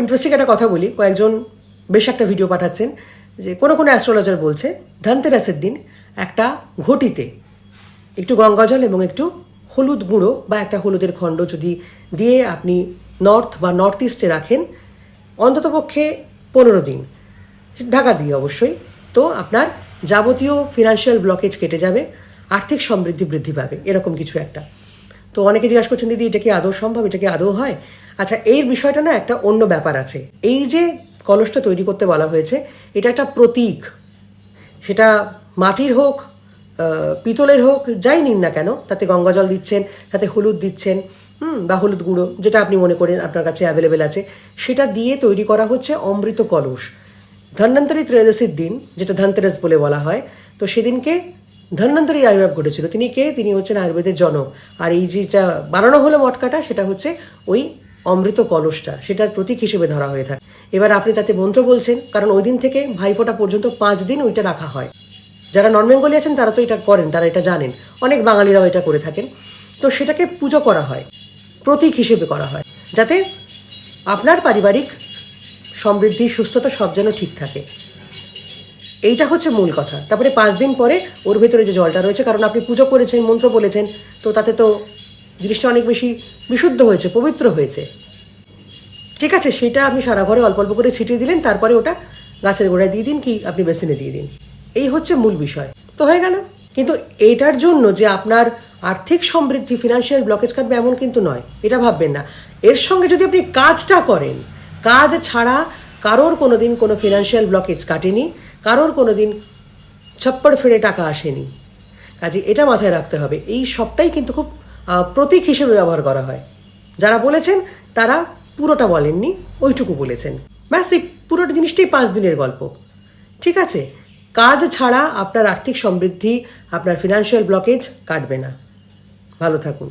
Interesting একটা কথা বলি। কয়েকজন বেশ একটা ভিডিও পাঠাচ্ছেন যে কোনো কোনো অ্যাস্ট্রোলজার বলছে, ধনতেরাসের দিন একটা ঘটিতে একটু গঙ্গাজল এবং একটু হলুদ গুঁড়ো বা একটা হলুদের খণ্ড যদি দিয়ে আপনি নর্থ বা নর্থ ইস্টে রাখেন, অন্ততপক্ষে পনেরো দিন। ঢাকা দিয়ে অবশ্যই। তো আপনার যাবতীয় ফিনান্সিয়াল ব্লকেজ কেটে যাবে, আর্থিক সমৃদ্ধি বৃদ্ধি পাবে, এরকম কিছু একটা। তো অনেকে জিজ্ঞাসা করছেন, দিদি, এটা কি আদৌ সম্ভব? এটা কি আদৌ হয়? আচ্ছা এই বিষয়টা না একটা অন্য ব্যাপার আছে। এই যে কলসটা তৈরি করতে বলা হয়েছে, এটা একটা প্রতীক। সেটা মাটির হোক পিতলের হোক, যাই নিন না কেন, তাতে গঙ্গা জল দিচ্ছেন, তাতে হলুদ দিচ্ছেন, হুম, বা হলুদ গুঁড়ো, যেটা আপনি মনে করেন আপনার কাছে অ্যাভেলেবেল আছে, সেটা দিয়ে তৈরি করা হচ্ছে অমৃত কলস। ধন্বন্তরী ত্রয়োদশীর দিন, যেটা ধনতেরাস বলে বলা হয়, তো সেদিনকে ধন্বন্তরীর আবির্ভাব ঘটেছিল। তিনি কে? তিনি হচ্ছেন আয়ুর্বেদের জনক। আর এই যেটা বানানো হলো মটকাটা, সেটা হচ্ছে ওই অমৃত কলসটা। সেটার প্রতীক হিসেবে ধরা হয়ে থাকে। এবার আপনি তাতে মন্ত্র বলছেন, কারণ ওই দিন থেকে ভাইফোঁটা পর্যন্ত পাঁচ দিন ওইটা রাখা হয়। যারা নন বেঙ্গলি আছেন, তারা তো এটা করেন, তারা এটা জানেন। অনেক বাঙালিরাও এটা করে থাকেন। তো সেটাকে পুজো করা হয়, প্রতীক হিসেবে করা হয়, যাতে আপনার পারিবারিক সমৃদ্ধি, সুস্থতা সব যেন ঠিক থাকে। এইটা হচ্ছে মূল কথা। তারপরে পাঁচ দিন পরে ওর ভেতরে যে জলটা রয়েছে, কারণ আপনি পুজো করেছেন, মন্ত্র বলেছেন, তো তাতে তো জিনিসটা অনেক বেশি বিশুদ্ধ হয়েছে, পবিত্র হয়েছে। ঠিক আছে, সেটা আপনি সারা ঘরে অল্প অল্প করে ছিটিয়ে দিলেন, তারপরে ওটা গাছের গোড়ায় দিয়ে দিন কি আপনি বেসিনে দিয়ে দিন। এই হচ্ছে মূল বিষয়। তো হয়ে গেল। কিন্তু এইটার জন্য যে আপনার আর্থিক সমৃদ্ধি ফিনান্সিয়াল ব্লকেজ কাটবে এমন কিন্তু নয়, এটা ভাববেন না। এর সঙ্গে যদি আপনি কাজটা করেন, কাজ ছাড়া কারোর কোনো দিন কোনো ফিনান্সিয়াল ব্লকেজ কাটেনি কারোর কোনো দিন ছপ্পড় ফেড়ে টাকা আসেনি। কাজে এটা মাথায় রাখতে হবে। এই সবটাই কিন্তু খুব প্রতীক হিসেবে ব্যবহার করা হয়। যারা বলেছেন, তারা পুরোটা বলেননি, ওইটুকু বলেছেন। ব্যাস, এই পুরোটা জিনিসটাই পাঁচ দিনের গল্প। ঠিক আছে? কাজ ছাড়া আপনার আর্থিক সমৃদ্ধি, আপনার ফিনান্সিয়াল ব্লকেজ কাটবে না। ভালো থাকুন।